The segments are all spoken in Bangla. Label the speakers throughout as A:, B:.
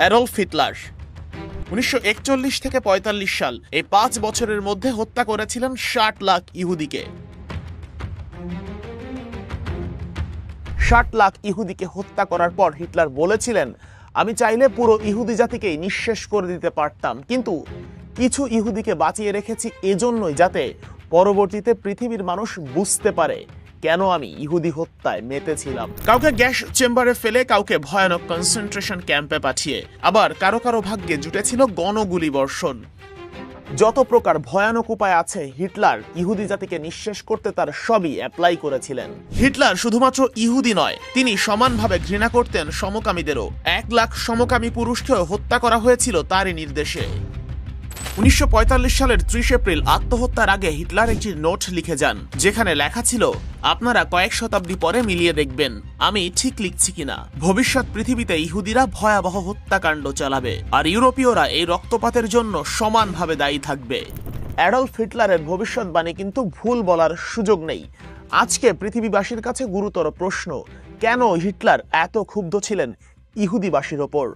A: অ্যারল ফিটলার উনিশশো থেকে পঁয়তাল্লিশ সাল, এই পাঁচ বছরের মধ্যে হত্যা করেছিলেন ষাট লাখ ইহুদিকে। ষাট লাখ ইহুদিকে হত্যা করার পর হিটলার বলেছিলেন, আমি চাইলে পুরো ইহুদি জাতিকেই নিঃশেষ করে দিতে পারতাম, কিন্তু কিছু ইহুদিকে বাঁচিয়ে রেখেছি এজন্যই যাতে পরবর্তীতে পৃথিবীর মানুষ বুঝতে পারে। কেন আমি ইহুদি হত্যায় মেতেছিলাম? কাউকে গ্যাস চেম্বারে ফেলে কাউকে ভয়ানক কনসেন্ট্রেশন ক্যাম্পে পাঠিয়ে, আবার কারও কারও ভাগ্যে জুটেছিল গণগুলি বর্ষণ যত প্রকার ভয়ানক উপায় আছে, হিটলার ইহুদি জাতিকে নিঃশেষ করতে তার সবই অ্যাপ্লাই করেছিলেন। হিটলার শুধুমাত্র ইহুদি নয়, তিনি সমানভাবে ঘৃণা করতেন সমকামীদেরও। এক লাখ সমকামী পুরুষকেও হত্যা করা হয়েছিল তারই নির্দেশে। উনিশশো পঁয়তাল্লিশ সালের ত্রিশ এপ্রিল আত্মহত্যার আগে হিটলার একটি নোট লিখে যান, যেখানে লেখা ছিল, আপনারা কয়েক শতাব্দী পরে মিলিয়ে দেখবেন, আমি ঠিক লিখছি কিনা। ভবিষ্যৎ পৃথিবীতে ইহুদিরা ভয়াবহ হত্যাকাণ্ড চালাবে, আর ইউরোপীয়রা এই রক্তপাতের জন্য সমানভাবে দায়ী থাকবে। অ্যাডলফ হিটলারের ভবিষ্যৎবাণী কিন্তু ভুল বলার সুযোগ নেই। আজকে পৃথিবীবাসীর কাছে গুরুতর প্রশ্ন, কেন হিটলার এত ক্ষুব্ধ ছিলেন ইহুদিবাসীর ওপর?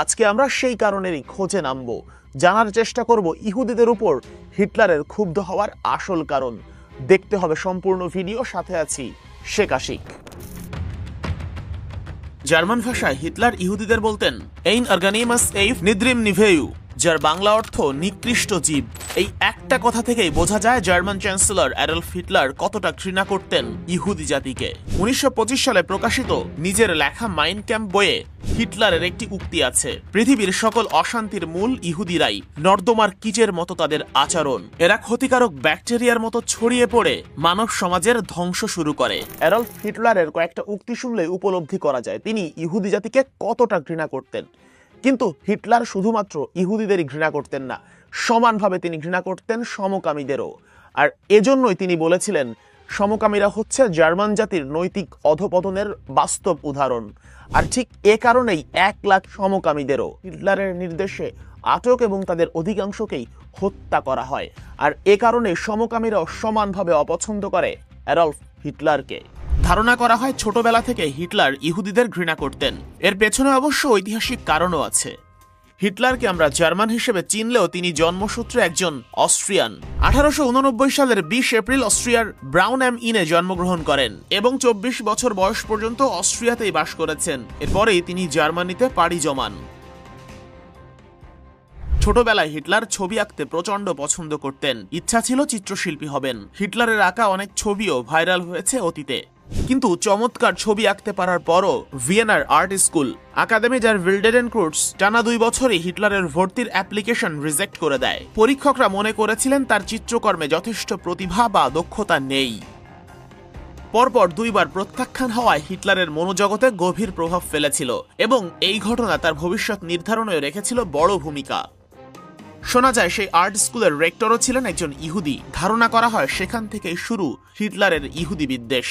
A: আজকে আমরা সেই কারণেরই খোঁজে নামব। জানার চেষ্টা করব ইহুদিদের উপর হিটলারের ক্ষুব্ধ হওয়ার আসল কারণ। দেখতে হবে সম্পূর্ণ ভিডিও, সাথে আছি শেখ আশিক। জার্মান ভাষায় হিটলার ইহুদিদের বলতেন এইন অর্গানিমাস এইফ নিদ্রিম নিভেয়ু যার বাংলা অর্থ নিকৃষ্ট জীব এই একটা কথা থেকেই বোঝা যায় জার্মান চ্যান্সেলর অ্যাডলফ হিটলার কতটা ঘৃণা করতেন ইহুদি জাতিকে। উনিশশো পঁচিশ সালে প্রকাশিত নিজের লেখা মাইন্ড ক্যাম্প বইয়ে হিটলারের একটি উক্তি আছে। পৃথিবীর সকল অশান্তির মূল ইহুদিরাই নর্দমার কিচের মতো তাদের আচরণ। এরা ক্ষতিকারক ব্যাকটেরিয়ার মতো ছড়িয়ে পড়ে মানব সমাজের ধ্বংস শুরু করে। অ্যাডলফ হিটলারের কয়েকটা উক্তি শুনলে উপলব্ধি করা যায় তিনি ইহুদি জাতিকে কতটা ঘৃণা করতেন। কিন্তু হিটলার শুধুমাত্র ইহুদিদেরই ঘৃণা করতেন না সমানভাবে তিনি ঘৃণা করতেন সমকামীদেরও। আর এজন্যই তিনি বলেছিলেন, সমকামীরা হচ্ছে জার্মান জাতির নৈতিক অধপতনের বাস্তব উদাহরণ। আর ঠিক এ কারণেই এক লাখ সমকামীদেরও হিটলারের নির্দেশে আটক এবং তাদের অধিকাংশকেই হত্যা করা হয়। আর এ কারণে সমকামীরাও সমানভাবে অপছন্দ করে অ্যাডলফ হিটলারকে। ধারণা করা হয়, ছোটবেলা থেকে হিটলার ইহুদিদের ঘৃণা করতেন। এর পেছনে অবশ্য ঐতিহাসিক কারণও আছে। হিটলারকে আমরা জার্মান হিসেবে চিনলেও তিনি জন্মসূত্রে একজন অস্ট্রিয়ান। আঠারোশো উননব্বই সালের বিশ এপ্রিল অস্ট্রিয়ার ব্রাউন অ্যাম ইনে জন্মগ্রহণ করেন এবং চব্বিশ বছর বয়স পর্যন্ত অস্ট্রিয়াতেই বাস করেছেন। এরপরেই তিনি জার্মানিতে পাড়ি জমান। ছোটবেলায় হিটলার ছবি আঁকতে প্রচণ্ড পছন্দ করতেন। ইচ্ছা ছিল চিত্রশিল্পী হবেন। হিটলারের আঁকা অনেক ছবিও ভাইরাল হয়েছে অতীতে। কিন্তু চমৎকার ছবি আঁকতে পারার পরও ভিয়েনার আর্ট স্কুল একাডেমি যার ভিল্ডেডেন ক্রুটস টানা দুই বছরই হিটলারের ভর্তির অ্যাপ্লিকেশন রিজেক্ট করে দেয়। পরীক্ষকরা মনে করেছিলেন তার চিত্রকর্মে যথেষ্ট প্রতিভা বা দক্ষতা নেই। পরপর দুইবার প্রত্যাখ্যান হওয়ায় হিটলারের মনোজগতে গভীর প্রভাব ফেলেছিল এবং এই ঘটনা তার ভবিষ্যৎ নির্ধারণে রেখেছিল বড় ভূমিকা। শোনা যায়, সেই আর্ট স্কুলের রেক্টরও ছিলেন একজন ইহুদি। ধারণা করা হয়, সেখান থেকেই শুরু হিটলারের ইহুদি বিদ্বেষ।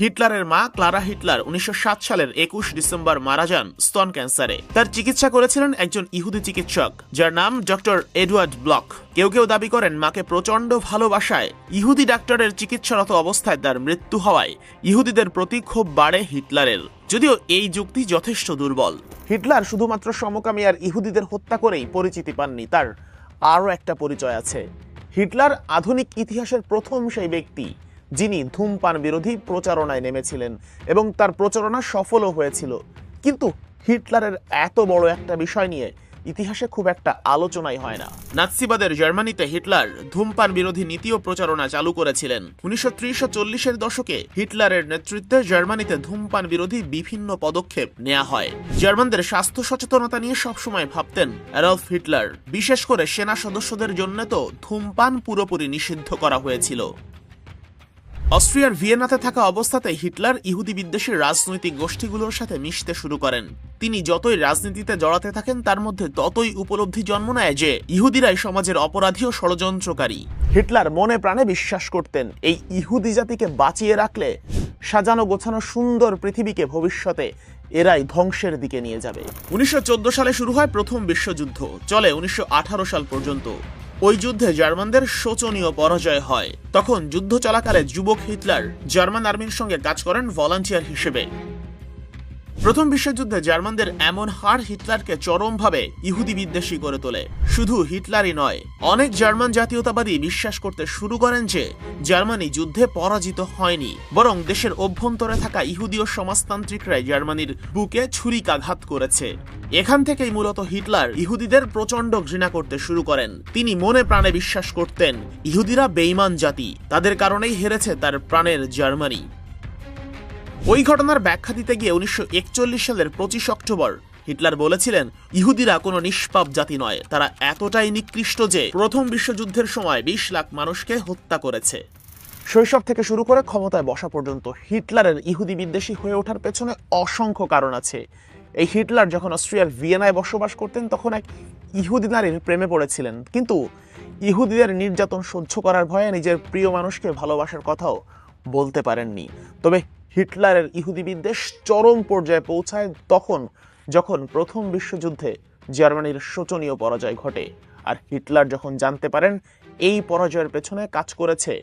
A: হিটলারের মা ক্লারা হিটলার উনিশশো সাত সালের একুশ ডিসেম্বর মারা যান স্তন ক্যান্সারে। তার চিকিৎসা করেছিলেন একজন ইহুদি চিকিৎসক, যার নাম ডক্টর এডওয়ার্ড ব্লক। কেউ কেউ দাবি করেন মাকে প্রচণ্ড ভালোবাসায় ইহুদি ডাক্তারের চিকিৎসারত অবস্থায় তার মৃত্যু হওয়ায় ইহুদিদের প্রতি ক্ষোভ বাড়ে হিটলারের। যদিও এই যুক্তি যথেষ্ট দুর্বল। হিটলার শুধুমাত্র সমকামী আর ইহুদিদের হত্যা করেই পরিচিতি পাননি, তার আরও একটা পরিচয় আছে। হিটলার আধুনিক ইতিহাসের প্রথম সেই ব্যক্তি যিনি ধূমপান বিরোধী প্রচারণায় নেমেছিলেন এবং তার প্রচারণা সফলও হয়েছিল। কিন্তু হিটলারের এত বড় একটা বিষয় নিয়ে ইতিহাসে খুব একটা আলোচনাই হয় না। নাৎসিবাদের জার্মানিতে হিটলার ধূমপান বিরোধী নীতি ও প্রচারণা চালু করেছিলেন। উনিশশো ত্রিশ চল্লিশের দশকে হিটলারের নেতৃত্বে জার্মানিতে ধূমপান বিরোধী বিভিন্ন পদক্ষেপ নেওয়া হয়। জার্মানদের স্বাস্থ্য সচেতনতা নিয়ে সবসময় ভাবতেন অ্যাডলফ হিটলার। বিশেষ করে সেনা সদস্যদের জন্য তো ধূমপান পুরোপুরি নিষিদ্ধ করা হয়েছিল। অস্ট্রিয়ার ভিয়েনাতে থাকা অবস্থাতে হিটলার ইহুদি বিদ্বেষী রাজনৈতিক গোষ্ঠীগুলোর সাথে মিশতে শুরু করেন। তিনি যতই রাজনীতিতে জড়াতে থাকেন, তার মধ্যে ততই উপলব্ধি জন্ম নেয় যে, ইহুদিরাই সমাজের অপরাধী ও ষড়যন্ত্রকারী। হিটলার মনে প্রাণে বিশ্বাস করতেন, এই ইহুদি জাতিকে বাঁচিয়ে রাখলে সাজানো গোছানো সুন্দর পৃথিবীকে ভবিষ্যতে এরাই ধ্বংসের দিকে নিয়ে যাবে। উনিশশো চোদ্দ সালে শুরু হয় প্রথম বিশ্বযুদ্ধ, চলে উনিশশো আঠারো সাল পর্যন্ত। ওই যুদ্ধে জার্মানদের শোচনীয় পরাজয় হয়। তখন যুদ্ধ চলাকালে যুবক হিটলার জার্মান আর্মির সঙ্গে কাজ করেন ভলান্টিয়ার হিসেবে। প্রথম বিশ্বযুদ্ধে জার্মানদের এমন হার হিটলারকে চরমভাবে ইহুদি বিদ্বেষী করে তোলে। শুধু হিটলারই নয়, অনেক জার্মান জাতীয়তাবাদী বিশ্বাস করতে শুরু করেন যে জার্মানি যুদ্ধে পরাজিত হয়নি, বরং দেশের অভ্যন্তরে থাকা ইহুদীয় সমাজতান্ত্রিকরাই জার্মানির বুকে ছুরিকাঘাত করেছে। এখান থেকেই মূলত হিটলার ইহুদিদের প্রচণ্ড ঘৃণা করতে শুরু করেন। তিনি মনে প্রাণে বিশ্বাস করতেন, ইহুদিরা বেইমান জাতি, তাদের কারণেই হেরেছে তার প্রাণের জার্মানি। ওই ঘটনার ব্যাখ্যা দিতে গিয়ে উনিশশো একচল্লিশ সালের পঁচিশ অক্টোবর হিটলার বলেছিলেন, ইহুদিরা কোনো নিষ্পাপ জাতি নয়। তারা এতটাই নিকৃষ্ট যে প্রথম বিশ্বযুদ্ধের সময় বিশ লাখ মানুষকে হত্যা করেছে। শৈশব থেকে শুরু করে ক্ষমতায় বসা পর্যন্ত হিটলারের ইহুদি বিদ্বেষী হয়ে ওঠার পেছনে অসংখ্য কারণ আছে। এই হিটলার যখন অস্ট্রিয়ার ভিয়েনায় বসবাস করতেন, তখন এক ইহুদি নারীর প্রেমে পড়েছিলেন। কিন্তু ইহুদিদের নির্যাতন সহ্য করার ভয়ে নিজের প্রিয় মানুষকে ভালোবাসার কথাও বলতে পারেননি। তবে হিটলারের ইহুদি বিদ্বেষ চরম পর্যায়ে পৌঁছায় তখন যখন প্রথম বিশ্বযুদ্ধে জার্মানির শোচনীয় পরাজয় ঘটে। আর হিটলার যখন জানতে পারেন, এই পরাজয়ের পেছনে কাজ করেছে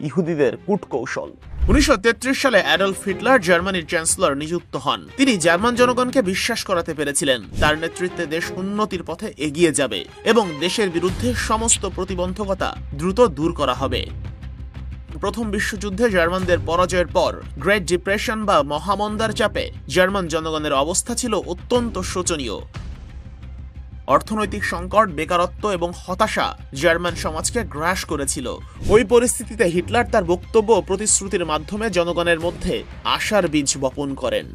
A: ইহুদিদের কূটকৌশল। উনিশশো তেত্রিশ সালে অ্যাডলফ হিটলার জার্মানির চ্যান্সেলর নিযুক্ত হন। তিনি জার্মান জনগণকে বিশ্বাস করাতে পেরেছিলেন। তার নেতৃত্বে দেশ উন্নতির পথে এগিয়ে যাবে এবং দেশের বিরুদ্ধে সমস্ত প্রতিবন্ধকতা দ্রুত দূর করা হবে। প্রথম বিশ্বযুদ্ধে জার্মানদের পরাজয়ের পর গ্রেট ডিপ্রেশন বা মহামন্দার চাপে জার্মান জনগণের অবস্থা ছিল অত্যন্ত শোচনীয়। অর্থনৈতিক সংকট, বেকারত্ব এবং হতাশা জার্মান সমাজকে গ্রাস করেছিল। ওই পরিস্থিতিতে হিটলার তার বক্তব্য প্রতিশ্রুতির মাধ্যমে জনগণের মধ্যে আশার বীজ বপন করেন।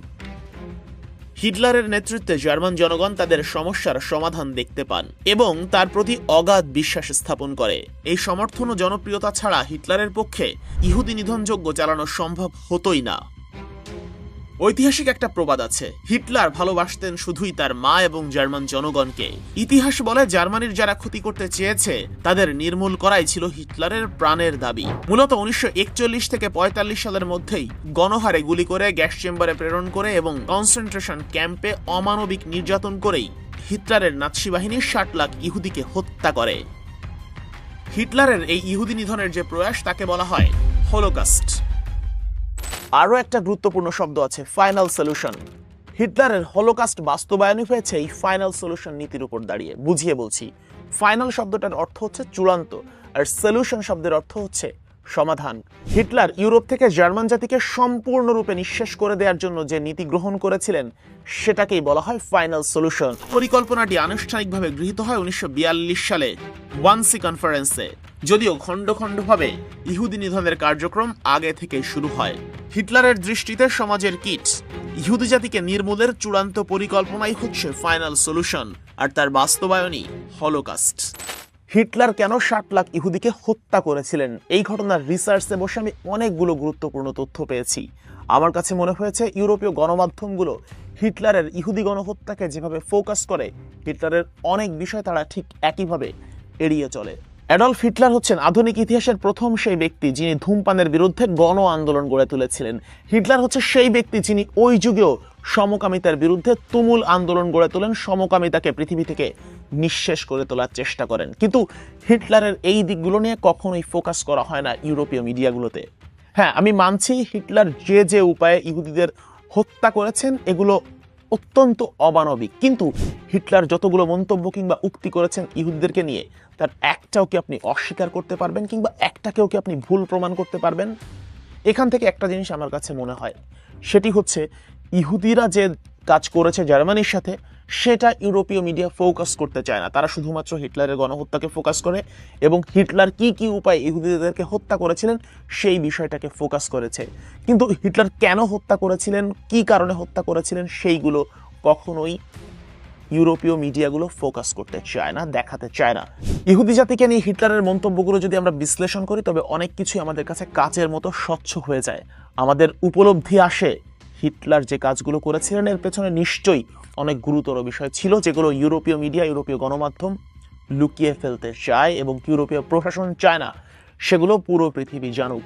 A: হিটলারের নেতৃত্বে জার্মান জনগণ তাদের সমস্যার সমাধান দেখতে পান এবং তার প্রতি অগাধ বিশ্বাস স্থাপন করে। এই সমর্থন ও জনপ্রিয়তা ছাড়া হিটলারের পক্ষে ইহুদি নিধনযোগ্য চালানো সম্ভব হতোই না। ঐতিহাসিক একটা প্রবাদ আছে। হিটলার ভালোবাসতেন শুধুই তার মা এবং জার্মান জনগণকে। ইতিহাস বলে জার্মানির যারা ক্ষতি করতে চেয়েছে, তাদের নির্মূল করাই ছিল হিটলারের প্রাণের দাবি। মূলত উনিশশো একচল্লিশ থেকে পঁয়তাল্লিশ সালের মধ্যেই গণহারে গুলি করে গ্যাস চেম্বারে প্রেরণ করে এবং কনসেন্ট্রেশন ক্যাম্পে অমানবিক নির্যাতন করেই হিটলারের নাৎসি বাহিনী ষাট লাখ ইহুদিকে হত্যা করে। হিটলারের এই ইহুদি নিধনের যে প্রয়াস, তাকে বলা হয় হলোকাস্ট। আরও একটা গুরুত্বপূর্ণ শব্দ আছে ফাইনাল সলিউশন হিটলারের হলোকাস্ট বাস্তবায়নই হয়েছে এই ফাইনাল সলিউশন নীতির উপর দাঁড়িয়ে। বুঝিয়ে বলছি ফাইনাল শব্দটার অর্থ হচ্ছে চূড়ান্ত, আর সলিউশন শব্দের অর্থ হচ্ছে সমাধান। হিটলার ইউরোপ থেকে জার্মান জাতিকে সম্পূর্ণরূপে নিঃশেষ করে দেওয়ার জন্য যে নীতি গ্রহণ করেছিলেন, সেটাকেই বলা হয় ফাইনাল সলিউশন। পরিকল্পনাটি আনুষ্ঠানিকভাবে গৃহীত হয় উনিশশো সালে ওয়ানসি কনফারেন্সে। যদিও খণ্ড খণ্ডভাবে ইহুদি নিধনের কার্যক্রম আগে থেকেই শুরু হয়। হিটলারের দৃষ্টিতে সমাজের কিট, ইহুদি জাতিকে নির্মূলের চূড়ান্ত পরিকল্পনাই হচ্ছে ফাইনাল সলিউশন, আর তার বাস্তবায়নই হলোকাস্ট। হিটলার কেন ষাট লাখ ইহুদিকে হত্যা করেছিলেন? এই ঘটনার রিসার্চে বসে আমি অনেকগুলো গুরুত্বপূর্ণ তথ্য পেয়েছি। আমার কাছে মনে হয়েছে ইউরোপীয় গণমাধ্যমগুলো হিটলারের ইহুদি গণহত্যাকে যেভাবে ফোকাস করে, হিটলারের অনেক বিষয় তারা ঠিক একইভাবে এড়িয়ে চলে। অ্যাডলফ হিটলার হচ্ছেন আধুনিক ইতিহাসের প্রথম সেই ব্যক্তি যিনি ধূমপানের বিরুদ্ধে গণ আন্দোলন গড়ে তুলেছিলেন। হিটলার হচ্ছে সেই ব্যক্তি যিনি ওই যুগেও সমকামিতার বিরুদ্ধে তুমুল আন্দোলন গড়ে তোলেন, সমকামিতাকে পৃথিবী থেকে নিঃশেষ করে তোলার চেষ্টা করেন। কিন্তু হিটলারের এই দিকগুলো নিয়ে কখনোই ফোকাস করা হয় না ইউরোপীয় মিডিয়াগুলোতে। হ্যাঁ আমি মানছি হিটলার যে যে উপায়ে ইহুদিদের হত্যা করেছেন, এগুলো অত্যন্ত অমানবিক। কিন্তু হিটলার যতগুলো মন্তব্য কিংবা উক্তি করেছেন ইহুদিদেরকে নিয়ে, তার একটাও কি আপনি অস্বীকার করতে পারবেন কিংবা একটাকেও কি আপনি ভুল প্রমাণ করতে পারবেন? এখান থেকে একটা জিনিস আমার কাছে মনে হয়। সেটি হচ্ছে ইহুদিরা যে কাজ করেছে জার্মানির সাথে, সেটা ইউরোপীয় মিডিয়া ফোকাস করতে চায় না। তারা শুধুমাত্র হিটলারের গণহত্যাকে ফোকাস করে এবং হিটলার কি কি উপায় ইহুদিদেরকে হত্যা করেছিলেন, সেই বিষয়টাকে ফোকাস করেছে। কিন্তু হিটলার কেন হত্যা করেছিলেন, কি কারণে হত্যা করেছিলেন, সেইগুলো কখনোই ইউরোপীয় মিডিয়াগুলো ফোকাস করতে চায় না, দেখাতে চায় না। ইহুদি জাতিকে নিয়ে হিটলারের মন্তব্যগুলো যদি আমরা বিশ্লেষণ করি, তবে অনেক কিছুই আমাদের কাছে কাচের মতো স্বচ্ছ হয়ে যায়। আমাদের উপলব্ধি আসে হিটলার যে কাজগুলো করেছিলেন, এর পেছনে নিশ্চয়ই অনেক গুরুতর বিষয় ছিল, যেগুলো ইউরোপীয় মিডিয়া, ইউরোপীয় গণমাধ্যম লুকিয়ে ফেলতে চায় এবং ইউরোপীয় প্রশাসন চায় না, সেগুলো পুরো পৃথিবী জানুক।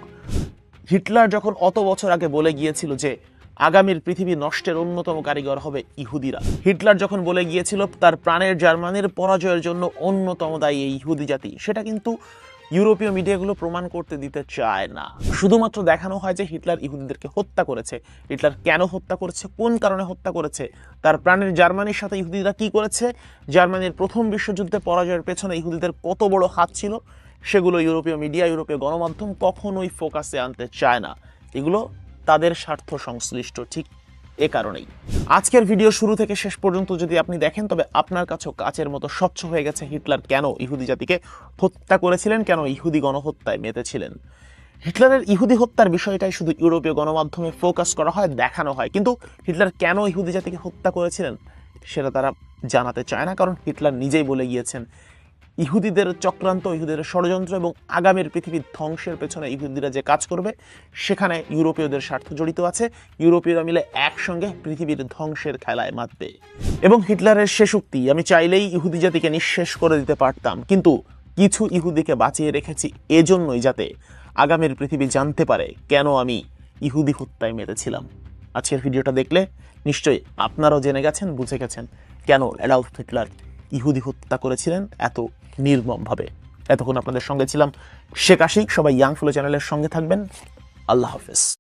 A: হিটলার যখন অত বছর আগে বলে গিয়েছিল যে আগামীর পৃথিবী নষ্টের অন্যতম কারিগর হবে ইহুদিরা, হিটলার যখন বলে গিয়েছিল তার প্রাণের জার্মানির পরাজয়ের জন্য অন্যতম দায়ী এই ইহুদি জাতি, সেটা কিন্তু ইউরোপীয় মিডিয়াগুলো প্রমাণ করতে দিতে চায় না। শুধুমাত্র দেখানো হয় যে হিটলার ইহুদিদেরকে হত্যা করেছে। হিটলার কেন হত্যা করেছে? কোন কারণে হত্যা করেছে? তার প্রাণের জার্মানির সাথে ইহুদিরা কি করেছে? জার্মানির প্রথম বিশ্বযুদ্ধে পরাজয়ের পেছনে ইহুদিদের কত বড় হাত ছিল? সেগুলো ইউরোপীয় মিডিয়া, ইউরোপীয় গণমাধ্যম কখনোই ফোকাসে আনতে চায় না। এগুলো তাদের স্বার্থ সংশ্লিষ্ট, ঠিক এ কারণেই। আজকের ভিডিও শুরু থেকে শেষ পর্যন্ত যদি আপনি দেখেন, তবে আপনার কাছেও কাচের মতো স্বচ্ছ হয়ে গেছে হিটলার কেন ইহুদি জাতিকে হত্যা করেছিলেন, কেন ইহুদি গণহত্যায় মেতেছিলেন? হিটলারের ইহুদি হত্যার বিষয়টাই শুধু ইউরোপীয় গণমাধ্যমে ফোকাস করা হয়, দেখানো হয়। কিন্তু হিটলার কেন ইহুদি জাতিকে হত্যা করেছিলেন, সেটা তারা জানাতে চায় না, কারণ হিটলার নিজেই বলে গিয়েছেন ইহুদিদের চক্রান্ত, ইহুদিদের ষড়যন্ত্র এবং আগামীর পৃথিবীর ধ্বংসের পেছনে ইহুদিরা যে কাজ করবে, সেখানে ইউরোপীয়দের স্বার্থ জড়িত আছে। ইউরোপীয়রা মিলে একসঙ্গে পৃথিবীর ধ্বংসের খেলায় মাতবে। এবং হিটলারের শেষ উক্তি আমি চাইলেই ইহুদি জাতিকে নিঃশেষ করে দিতে পারতাম, কিন্তু কিছু ইহুদিকে বাঁচিয়ে রেখেছি এজন্যই যাতে আগামীর পৃথিবী জানতে পারে কেন আমি ইহুদি হত্যায় মেতেছিলাম। আজকের ভিডিওটা দেখলে নিশ্চয়ই আপনারাও জেনে গেছেন, বুঝে গেছেন কেন অ্যাডাল্ফ হিটলার ইহুদি হত্যা করেছিলেন, এত নির্মমভাবে। এতক্ষণ আপনাদের সঙ্গে ছিলাম শেখ আশিক। সবাই ইয়াং ফ্লো চ্যানেলের সঙ্গে থাকবেন। আল্লাহ হাফেজ।